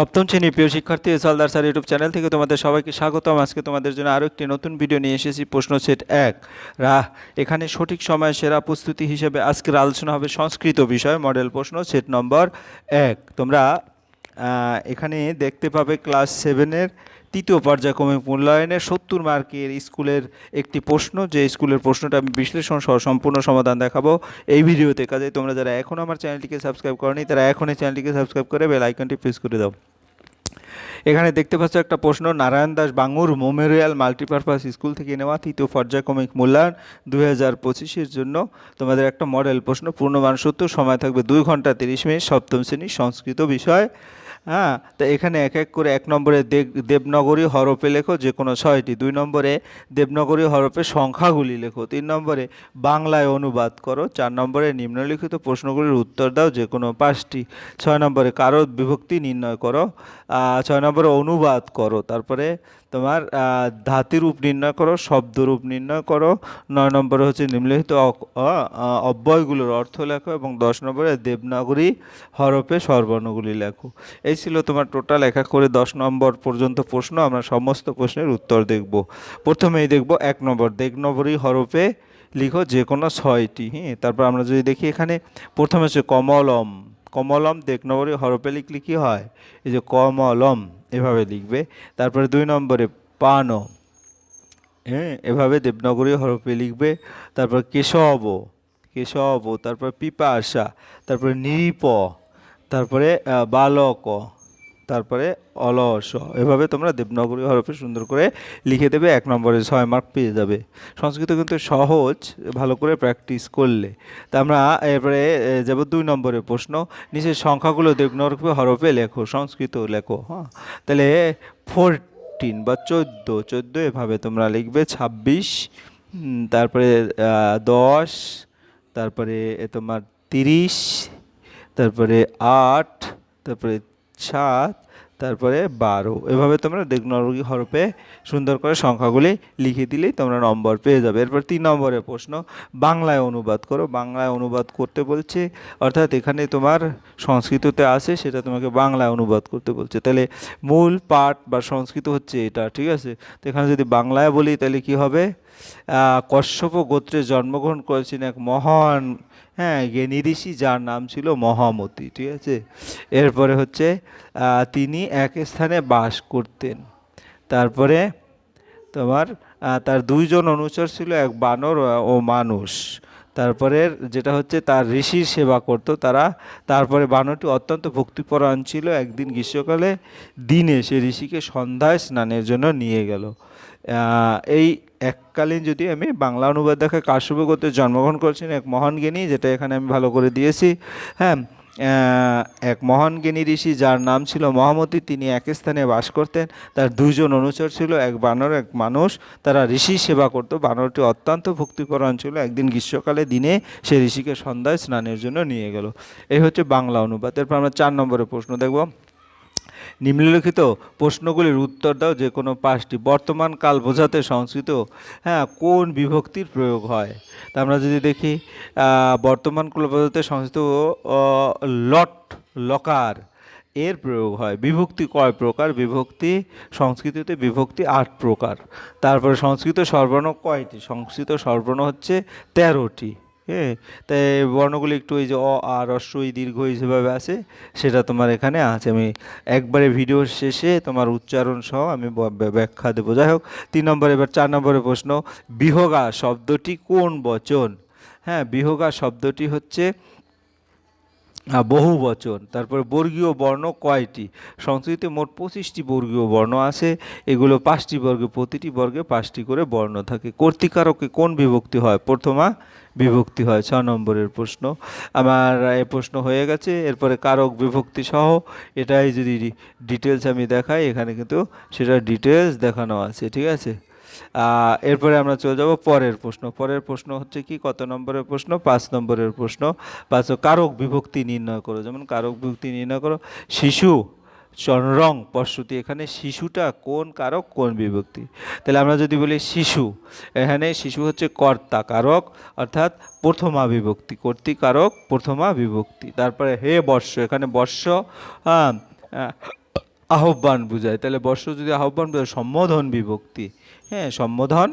সপ্তম শ্রেণির প্রিয় শিক্ষার্থী এসআলদার স্যার ইউটিউব চ্যানেল থেকে তোমাদের সবাইকে স্বাগতম। আজকে তোমাদের জন্য আরও একটি নতুন ভিডিও নিয়ে এসেছি, প্রশ্ন সেট এক। রাহ, এখানে সঠিক সময় সেরা প্রস্তুতি হিসেবে আজকের আলোচনা হবে সংস্কৃত বিষয় মডেল প্রশ্ন সেট নম্বর এক। তোমরা এখানে দেখতে পাবে ক্লাস সেভেনের তৃতীয় পর্যায়ক্রমিক মূল্যায়নের সত্তর মার্কের স্কুলের একটি প্রশ্ন, যে স্কুলের প্রশ্নটা আমি বিশ্লেষণ সহ সম্পূর্ণ সমাধান দেখাবো এই ভিডিওতে। কাজে তোমরা যারা এখনও আমার চ্যানেলটিকে সাবস্ক্রাইব করনি, তারা এখনই চ্যানেলটিকে সাবস্ক্রাইব করে বেল আইকনটি প্রেস করে দাও। এখানে দেখতে পাচ্ছ একটা প্রশ্ন, Narayan Das Bangur memorial multipurpose school থেকে নেওয়া তৃতীয় পর্যায়ক্রমিক মূল্যায়ন দুই হাজার পঁচিশের জন্য? তোমাদের একটা মডেল প্রশ্ন পূর্ণমান সত্তর, সময় থাকবে দুই ঘণ্টা তিরিশ মিনিট, সপ্তম শ্রেণি সংস্কৃত বিষয়। হ্যাঁ তা এখানে এক এক করে এক নম্বরে দেব- দেবনগরী হরপে লেখো যে কোনো ছয়টি। দুই নম্বরে দেবনগরী হরপে সংখ্যাগুলি লেখো। তিন নম্বরে বাংলায় অনুবাদ করো। চার নম্বরে নিম্নলিখিত প্রশ্নগুলির উত্তর দাও যে কোনো পাঁচটি। ছয় নম্বরে কারও বিভক্তি নির্ণয় করো। ছয় নম্বরে অনুবাদ করো। তারপরে তোমার ধাতুরূপ নির্ণয় করো শব্দরূপ নির্ণয় করো। নয় নম্বরে হচ্ছে নিম্নলিখিত অব্যয়গুলোর অর্থ লেখো এবং দশ নম্বরে দেবনাগরী হরফে স্বরবর্ণগুলি লেখো। এই ছিল তোমার টোটাল এক করে দশ নম্বর পর্যন্ত প্রশ্ন। আমরা সমস্ত প্রশ্নের উত্তর দেখব। প্রথমেই দেখব এক নম্বর, দেবনগরী হরফে লিখো যে কোনো ছয়টি। হ্যাঁ তারপর আমরা যদি দেখি এখানে, প্রথমে হচ্ছে কমলম। কমলম দেবনগরী হরপে লিখলে কী হয়? এই যে কমলম এভাবে লিখবে। তারপরে দুই নম্বরে পান। হ্যাঁ এভাবে দেবনগরী হরপে লিখবে। তারপর কেশব কেশব, তারপর পিপাসা, তারপরে নিপ তারপরে বালক। তারপরে অলস। এভাবে তোমরা দেবনগরী হরফে সুন্দর করে লিখে দেবে, এক নম্বরে ছয় মার্ক পেয়ে যাবে। সংস্কৃত কিন্তু সহজ, ভালো করে প্র্যাকটিস করলে। তা আমরা এরপরে যাব দুই নম্বরের প্রশ্ন। নিচের সংখ্যাগুলো দেবনগরী হরফে লেখো, সংস্কৃত লেখো হ্যাঁ? তাহলে ফোরটিন বা চোদ্দ চোদ্দ এভাবে তোমরা লিখবে, ছাব্বিশ তারপরে দশ, তারপরে তোমার তিরিশ, তারপরে আট, তারপরে সাত, তারপরে বারো। এভাবে তোমরা দেবনগরী হরফে সুন্দর করে সংখ্যাগুলি লিখে দিলেই তোমরা নম্বর পেয়ে যাবে। এরপর তিন নম্বরের প্রশ্ন, বাংলায় অনুবাদ করো। বাংলায় অনুবাদ করতে বলছে, অর্থাৎ এখানে তোমার সংস্কৃততে আছে, সেটা তোমাকে বাংলায় অনুবাদ করতে বলছে। তাহলে মূল পাঠ বা সংস্কৃত হচ্ছে এটা, ঠিক আছে? তো এখানে যদি বাংলায় বলি, তাহলে কি হবে? কশ্যপ গোত্রে জন্মগ্রহণ করেছেন এক মহান হ্যাঁ জ্ঞানী ঋষি যার নাম ছিল মহামতি, ঠিক আছে? এরপরে হচ্ছে তিনি এক স্থানে বাস করতেন। তারপরে তোমার তার দুইজন অনুচর ছিল, এক বানর ও মানুষ। তারপরে যেটা হচ্ছে, তার ঋষির সেবা করত তারা। তারপরে বানরটি অত্যন্ত ভক্তিপরায়ণ ছিল। একদিন গ্রীষ্মকালে দিনে সে ঋষিকে সন্ধ্যায় স্নানের জন্য নিয়ে গেল। এই এককালীন যদি আমি বাংলা অনুবাদ দেখে কাশ্যপ করতে জন্মগ্রহণ করেছেন, এক মহান জ্ঞানী, যেটা এখানে আমি ভালো করে দিয়েছি হ্যাঁ এক মহান জ্ঞানী ঋষি যার নাম ছিল মহামতি, তিনি এক স্থানে বাস করতেন। তার দুইজন অনুচর ছিল, এক বানর, এক মানুষ। তারা ঋষি সেবা করত। বানরটি অত্যন্ত ভক্তিপরায়ণ ছিল। একদিন গ্রীষ্মকালে দিনে সে ঋষিকে সন্ধ্যায় স্নানের জন্য নিয়ে গেল। এই হচ্ছে বাংলা অনুবাদ। এরপর আমরা চার নম্বরের প্রশ্ন দেখব। নিম্নলিখিত প্রশ্নগুলির উত্তর দাও যে কোনো পাঁচটি। বর্তমান কাল বোঝাতে সংস্কৃত হ্যাঁ কোন বিভক্তির প্রয়োগ হয়? তা আমরা যদি দেখি বর্তমান কাল বোঝাতে সংস্কৃত লট, লকার, এর প্রয়োগ হয়। বিভক্তি কয় প্রকার? বিভক্তি সংস্কৃতিতে বিভক্তি আট প্রকার। তারপরে সংস্কৃত সর্বর্ণ কয়টি? সংস্কৃত সর্বর্ণ হচ্ছে তেরোটি। হ্যাঁ তাই বর্ণগুলি একটু ওই যে অ আর অশ্বই দীর্ঘ হিসেবে যেভাবে আছে, সেটা তোমার এখানে আছে। আমি একবারে ভিডিওর শেষে তোমার উচ্চারণ সহ আমি ব্যাখ্যা দেবো। যাই হোক, তিন নম্বর, এবার চার নম্বরের প্রশ্ন, বিহগা শব্দটি কোন বচন? হ্যাঁ বিহগা শব্দটি হচ্ছে বহু বচন, তারপরে বর্গীয় বর্ণ কয়টি? সংস্কৃতে মোট পঁচিশটি বর্গীয় বর্ণ আছে, এগুলো পাঁচটি বর্গে, প্রতিটি বর্গে পাঁচটি করে বর্ণ থাকে। কর্তিকারকে কোন বিভক্তি হয়? প্রথমা বিভক্তি হয়, ছ নম্বরের প্রশ্ন। আমার এ প্রশ্ন হয়ে গেছে, এরপরে কারক বিভক্তি সহ, এটাই যদি ডিটেলস আমি দেখাই, এখানে কিন্তু সেটা ডিটেলস দেখানো আছে, ঠিক আছে? এরপরে আমরা চলে যাব পরের প্রশ্ন। পরের প্রশ্ন হচ্ছে কি, কত নম্বরের প্রশ্ন? পাঁচ নম্বরের প্রশ্ন। পাঁচ কারক বিভক্তি নির্ণয় করো। যেমন কারক বিভক্তি নির্ণয় করো, শিশু চনরং পশুতি এখানে শিশুটা কোন কারক, কোন বিভক্তি? তাহলে আমরা যদি বলি শিশু, এখানে শিশু হচ্ছে কর্তা কারক, অর্থাৎ প্রথমা বিভক্তি কর্তৃকারক প্রথমা বিভক্তি। তারপরে হে বর্ষ, এখানে বর্ষ আহ্বান বুঝায়। তাহলে বর্ষ যদি আহ্বান বোঝায়, সম্বোধন বিভক্তি। হ্যাঁ সম্বোধন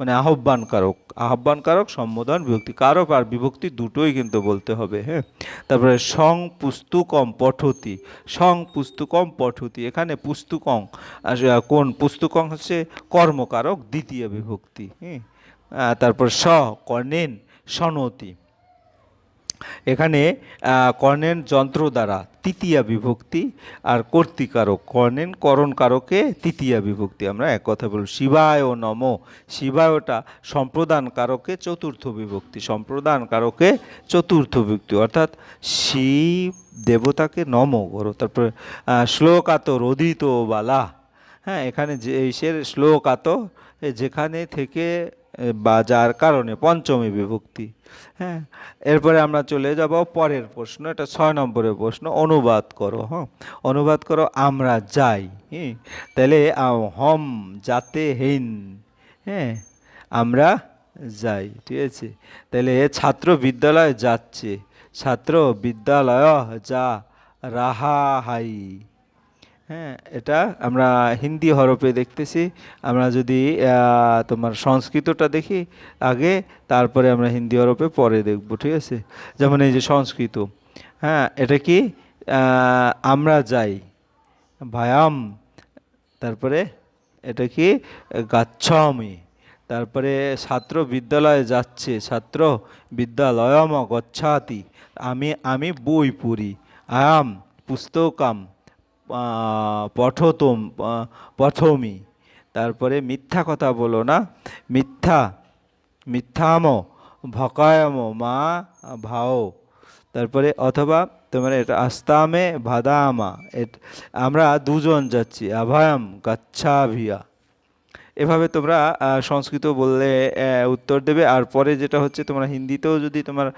মানে আহ্বান কারক আহ্বান কারক সম্বোধন, বিভক্তি। কারক আর বিভক্তি দুটোই কিন্তু বলতে হবে হ্যাঁ? তারপরে সং পুস্তুকম পঠতি। সং পুস্তুকম পঠতি। এখানে পুস্তুকং কোন পুস্তুকং হচ্ছে কর্মকারক, দ্বিতীয় বিভক্তি হ্যাঁ? তারপর স, কর্ণেন, সনতি। এখানে কর্ণেন যন্ত্র দ্বারা তৃতীয়া বিভক্তি আর কর্তিকারক কর্ণেন করণ কারকে তৃতীয়া বিভক্তি। আমরা এক কথা বলব, শিবায় নম। শিবায়টা সম্প্রদান কারকে চতুর্থ বিভক্তি সম্প্রদান কারকে চতুর্থ বিভক্তি। অর্থাৎ শিব দেবতাকে নম করো। তারপরে শ্লোকাত রোদিত বালা। হ্যাঁ এখানে যে শ্লোকাত যেখানে থেকে বা যার কারণে পঞ্চমী বিভক্তি। হ্যাঁ এরপরে আমরা চলে যাব পরের প্রশ্ন, এটা ছয় নম্বরের প্রশ্ন, অনুবাদ করো হ্যাঁ অনুবাদ করো, আমরা যাই হ্যাঁ তাহলে হম যাতে হেন হ্যাঁ আমরা যাই, ঠিক আছে, তাহলে ছাত্র বিদ্যালয়ে যাচ্ছে, ছাত্র বিদ্যালয় যা রাহা হাই। হ্যাঁ এটা আমরা হিন্দি হরফে দেখতেছি। আমরা যদি তোমার সংস্কৃতটা দেখি আগে, তারপরে আমরা হিন্দি হরফে পরে দেখব, ঠিক আছে? যেমন এই যে সংস্কৃত হ্যাঁ এটা কি? আমরা যাই, ভায়াম, তারপরে এটা কি? গাচ্ছামি, তারপরে ছাত্র বিদ্যালয়ে যাচ্ছে, ছাত্র বিদ্যালয়ম গচ্ছাতি, আমি আমি বই পড়ি, আয়াম, পুস্তকাম পঠতম পথমি। তারপরে মিথ্যা কথা বলো না। মিথ্যা, মিথ্যাম, ভকায়ম, মা, ভাও। তারপরে অথবা তোমার এটা আস্তামে, ভাদামা। এট, আমরা দুজন যাচ্ছি। আভয়াম, গাচ্ছাভিয়া। এভাবে তোমরা সংস্কৃত বললে উত্তর দেবে। আর পরে যেটা হচ্ছে, তোমরা হিন্দিতেও যদি তোমার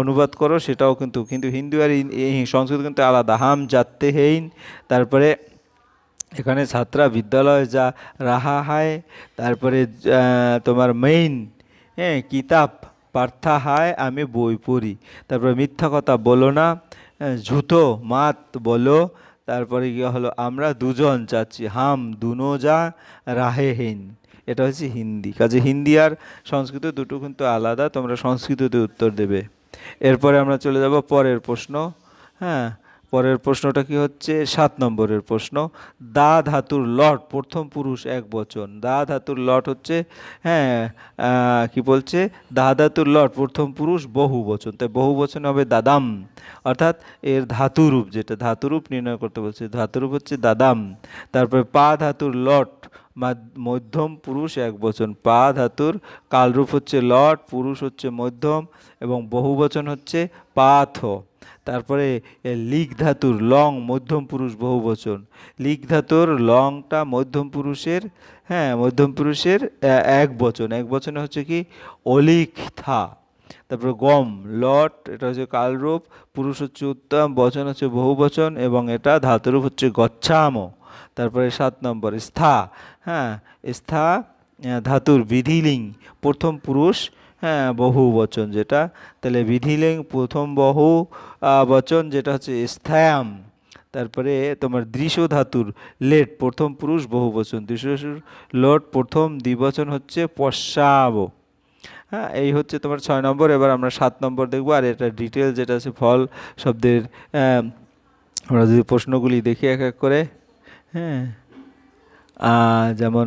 অনুবাদ করো, সেটাও কিন্তু কিন্তু হিন্দু আর সংস্কৃত কিন্তু আলাদা। হাম হেইন। তারপরে এখানে ছাত্রা বিদ্যালয়ে যা রাহা হায়। তারপরে তোমার মেইন হ্যাঁ কিতাব, পার্থা হায়, আমি বই পড়ি। তারপরে মিথ্যা কথা বলো না ঝুতো মাত বলো তারপরে গিয়ে হলো? আমরা দুজন চাচ্ছি। হাম দুনো যা, রাহে হেন। এটা হচ্ছে হিন্দি। কাজে হিন্দি আর সংস্কৃত দুটো কিন্তু আলাদা, তোমরা সংস্কৃততে উত্তর দেবে। এরপরে আমরা চলে যাব পরের প্রশ্ন। হ্যাঁ পরের প্রশ্নটা কি হচ্ছে? সাত নম্বরের প্রশ্ন। দা ধাতুর লট, প্রথম পুরুষ এক বচন। দা ধাতুর লট হচ্ছে হ্যাঁ কি বলছে? দা ধাতুর লট, প্রথম পুরুষ বহু বচন। তাই বহু বচন হবে দাদাম। অর্থাৎ এর ধাতুরূপ, যেটা ধাতুরূপ নির্ণয় করতে বলছে, ধাতুরূপ হচ্ছে দাদাম। তারপরে পা ধাতুর লট মধ্যম পুরুষ এক বচন। পা ধাতুর কালরূপ হচ্ছে লট, পুরুষ হচ্ছে মধ্যম এবং বহুবচন হচ্ছে পাথ। তারপরে লিক ধাতুর লং, মধ্যম পুরুষ বহুবচন লিক ধাতুর লংটা মধ্যম পুরুষের হ্যাঁ মধ্যম পুরুষের এক বচন। এক বচনে হচ্ছে কি? অলিক থা তারপরে গম, লট, এটা হচ্ছে কালরূপ, পুরুষ হচ্ছে উত্তম, বচন হচ্ছে বহুবচন এবং এটা ধাতুরূপ হচ্ছে গচ্ছাম। তারপরে সাত নম্বর, স্থা হ্যাঁ স্থা ধাতুর বিধিলিং, প্রথম পুরুষ হ্যাঁ বহু বচন যেটা, তাহলে বিধিলিং, প্রথম বহু বচন যেটা হচ্ছে স্থায়াম, তারপরে তোমার দৃশ্য ধাতুর লেট, প্রথম পুরুষ, বহু বচন, দৃশ্য লোট, প্রথম দ্বিবচন হচ্ছে পশ্চাব হ্যাঁ এই হচ্ছে তোমার ছয় নম্বর, এবার আমরা সাত নম্বর দেখব, আর এটা ডিটেল যেটা আছে, ফল, শব্দের আমরা যদি প্রশ্নগুলি দেখি এক এক করে। হ্যাঁ। যেমন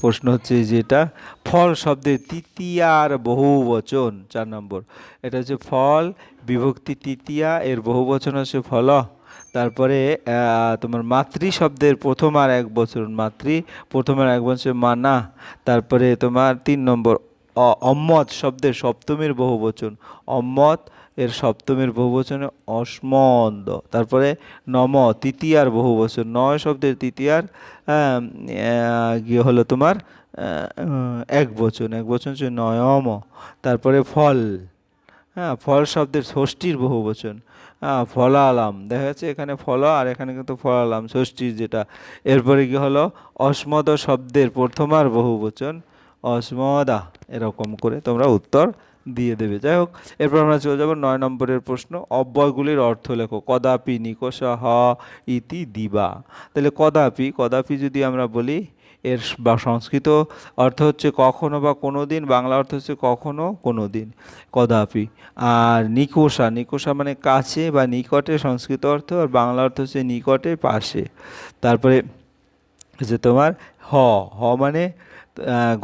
প্রশ্ন হচ্ছে যেটা, ফল শব্দের তৃতীয়ার বহু বচন চার নম্বর। এটা হচ্ছে ফল, বিভক্তি তৃতীয়া, এর বহু বচন হচ্ছে ফল। তারপরে তোমার মাতৃ শব্দের প্রথম আর এক বচন, মাতৃ প্রথম আর এক বছর মানা। তারপরে তোমার তিন নম্বর অম্মত শব্দের সপ্তমীর বহু বচন অম্মত এর সপ্তমীর বহুবচনে অস্মন্দ তারপরে নম, তৃতীয়ার বহুবচন। নয় শব্দের তৃতীয়ার গিয়ে হলো তোমার এক বচন। এক বচন হচ্ছে নয়ম। তারপরে ফল। হ্যাঁ ফল শব্দের ষষ্ঠীর বহুবচন। হ্যাঁ ফলালাম। দেখা যাচ্ছে এখানে ফল আর এখানে কিন্তু ফলালাম, ষষ্ঠীর যেটা। এরপরে কি হলো? অস্মদ শব্দের প্রথমার বহুবচন। অস্মদা, এরকম করে তোমরা উত্তর দিয়ে দেবে। যাই হোক, এরপর আমরা চলে যাব নয় নম্বরের প্রশ্ন। অব্যয়গুলির অর্থ লেখো। কদাপি নিকষা হ ইতি দিবা। তাহলে কদাপি কদাপি যদি আমরা বলি, এর বা সংস্কৃত অর্থ হচ্ছে কখনো বা কোনো দিন বাংলা অর্থ হচ্ছে কখনো কোনো দিন কদাপি। আর নিকোষা নিকোষা মানে কাছে বা নিকটে সংস্কৃত অর্থ, আর বাংলা অর্থ হচ্ছে নিকটে পাশে। তারপরে যে তোমার হ। হ মানে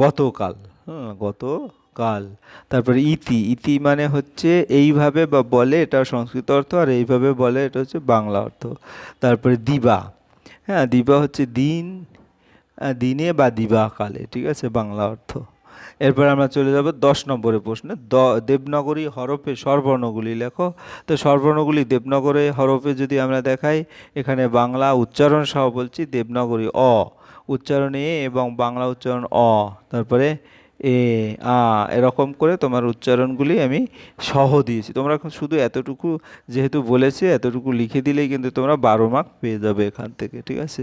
গতকাল হুম গতকাল। তারপরে ইতি ইতি মানে হচ্ছে এইভাবে বা বলে এটা সংস্কৃত অর্থ আর এইভাবে বলে এটা হচ্ছে বাংলা অর্থ। তারপরে দিবা হ্যাঁ দিবা হচ্ছে দিন দিনে বা দিবাকালে, ঠিক আছে, বাংলা অর্থ। এরপর আমরা চলে যাব দশ নম্বরের প্রশ্নে। দ, দেবনগরী হরফে স্বরবর্ণগুলি লেখো। তো স্বরবর্ণগুলি দেবনগরে হরফে যদি আমরা দেখাই, এখানে বাংলা উচ্চারণ সহ বলছি দেবনগরী অ। উচ্চারণ এ এবং বাংলা উচ্চারণ অ, তারপরে এ, আ, এরকম করে তোমার উচ্চারণগুলি আমি সহ দিয়েছি। তোমরা এখন শুধু এতটুকু যেহেতু বলেছে, এতটুকু লিখে দিলেই কিন্তু তোমরা বারো মার্ক পেয়ে যাবে এখান থেকে, ঠিক আছে?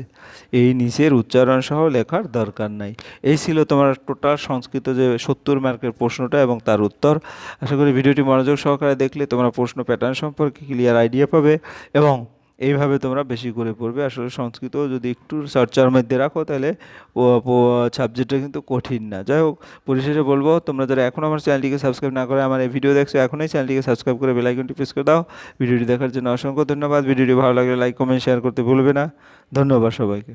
এই নিচের উচ্চারণ সহ লেখার দরকার নাই। এই ছিল তোমার টোটাল সংস্কৃত যে সত্তর মার্কের প্রশ্নটা এবং তার উত্তর। আশা করি ভিডিওটি মনোযোগ সহকারে দেখলে তোমরা প্রশ্ন প্যাটার্ন সম্পর্কে ক্লিয়ার আইডিয়া পাবে এবং এইভাবে তোমরা বেশি করে পড়বে। আসলে সংস্কৃত যদি একটু চর্চার মধ্যে রাখো, তাহলে সাবজেক্টটা কিন্তু কঠিন না। যাই হোক, পরিশেষে বলব, তোমরা যারা এখন আমার চ্যানেলটিকে সাবস্ক্রাইব না করে আমার এই ভিডিও দেখছ, এখনই চ্যানেলটিকে সাবস্ক্রাইব করে বেলাইকনটি প্রেস করে দাও। ভিডিওটি দেখার জন্য অসংখ্য ধন্যবাদ। ভিডিওটি ভালো লাগলে লাইক কমেন্ট শেয়ার করতে ভুলবে না। ধন্যবাদ সবাইকে।